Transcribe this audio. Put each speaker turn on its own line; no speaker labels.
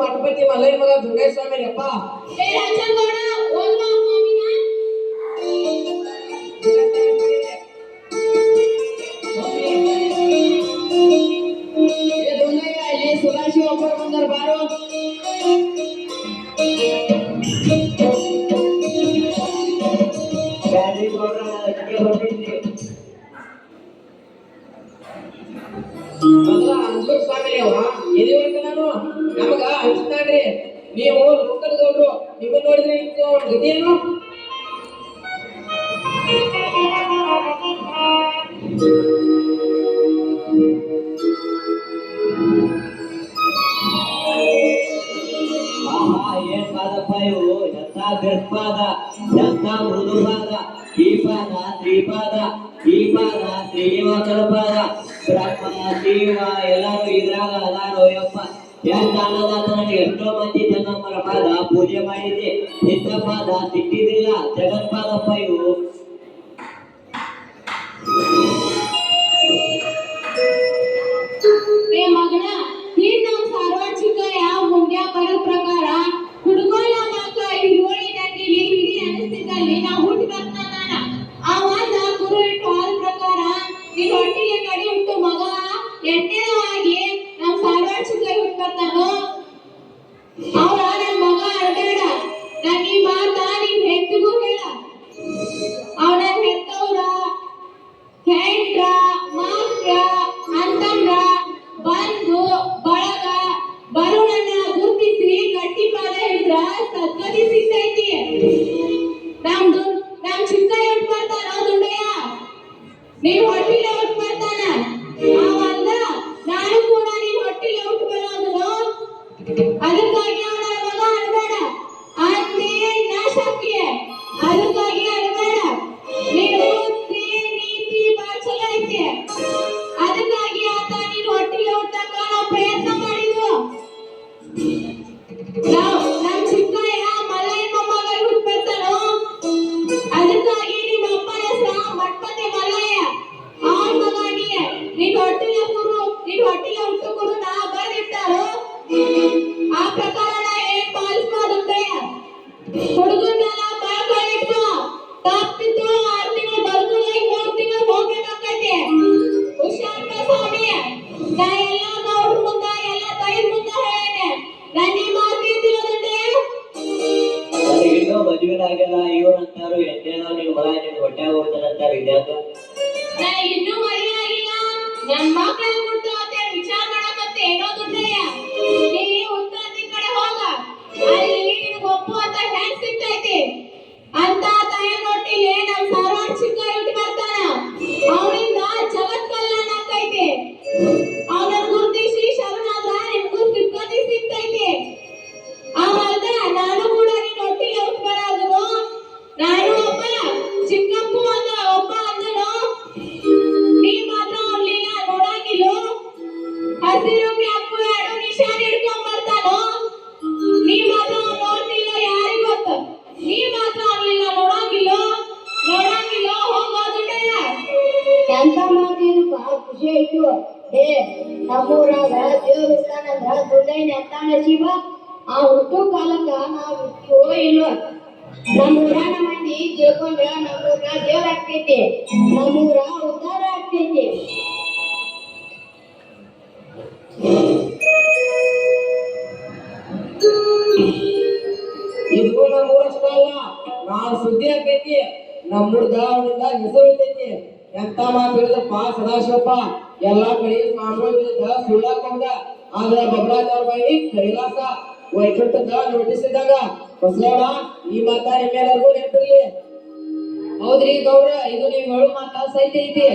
ಮಠಪತಿ ಮಲ್ಲಯ್ಯ ಮಗ ದುರ್ಗೇಶ್ವಾಮಿ ಅಪ್ಪ. ನಮಗ ಅನ್ಸ್ತಾನ್ರಿ ನೀವು ನೀವು ನೋಡಿದ್ರೆ
ಗತಿಯೇನು Thank you. ಗರ್ಭಾದ ದಂತ ಮೃದುಪಾದ ದೀಪಾದ ತ್ರಿಪಾದ, ದೀಪದ ಶ್ರೀವ ಕಲ್ಪಾದ ಬ್ರಾಹ್ಮಣ ಶಿವ ಎಲ್ಲರೂ ಇದ್ರಾಗ ಅದಾರೋ ಯಪ್ಪ. ಯಾಕೆ ಎಷ್ಟೋ ಮಂದಿ ಜನ್ಮರ ಪಾದ ಪೂಜೆ ಮಾಡಿದೆ ಸಿದ್ಧ ಪಾದ ಸಿಕ್ಕಿದಿಲ್ಲ ಜಗತ್ಪಾದಪ್ಪ ಇವು
ಅದಕ್ಕಾಗಿ ಆಗಿಲ್ಲ ಇವ್ರು ಅಂತಾರು ಎಷ್ಟೇನೋ ನೀವು ಹೊಲ ನಿನ್ ಹೊಟ್ಟೆ
ಹೋಗ್ತಾರಂತಾರ ಇದ್ಯಾಕ
ಇನ್ನೂ ಮದುವೆ ಆಗಿಲ್ಲ ನನ್ನ ಮಕ್ಕಳು
ಎಂತ ಮಾತಿನ ಖುಷಿ ಆಯ್ತು. ಹೇ, ನಮ್ಮೂರಾಗ ದೇವಸ್ಥಾನ ಅಂದ್ರ ದುಂಡೈನ ಅಂತಾಳ ಶಿವ. ಆ ಹುಟ್ಟು ಕಾಲಕ್ಕ ನಾವು ಇರ್ತೀವೋ ಇಲ್ಲೋ. ನಮ್ಮೂರಾನ ಮಂದಿ ತಿಳ್ಕೊಂಡ್ರ ನಮ್ಮೂರ ದೇವ್ರ ಆಗ್ತೈತಿ. ನಮ್ಮೂರ ಉದ್ಧಾರ ಆಗ್ತೈತಿ.
ಇದು ನಮ್ಮೂರಷ್ಟಲ್ಲ ನಾವು ಸುದ್ದಿ ಆಗ್ತೈತಿ. ನಮ್ಮೂರ್ ಹೆಸರು ಇದೈತಿ ಎಂತ ಮಾತು ಪಾ ಸದಾಶಿವಪ್ಪ, ಎಲ್ಲಾ ಕಡೆ ಮಾಮೂಲಿದ್ದ ಸುಳ್ಳಾಕೊಂಡ. ಆದ್ರೆ ಬಬ್ರಾಜ್ ಬಾಯಿ ಕೈಲಾಸ ವೈಕುಂಠದ ನೋಟಿಸಿದಾಗ ಬಸವಣ್ಣ, ಈ ಮಾತ ನಿಮ್ಮೆಲ್ಲರಿಗೂ ನೆನಪಿರ್ಲಿ. ಹೌದ್ರಿ ಗೌರ ಇದು ನೀವು ಹೇಳು ಮಾತಾ ಸಹಿತ ಐತಿ.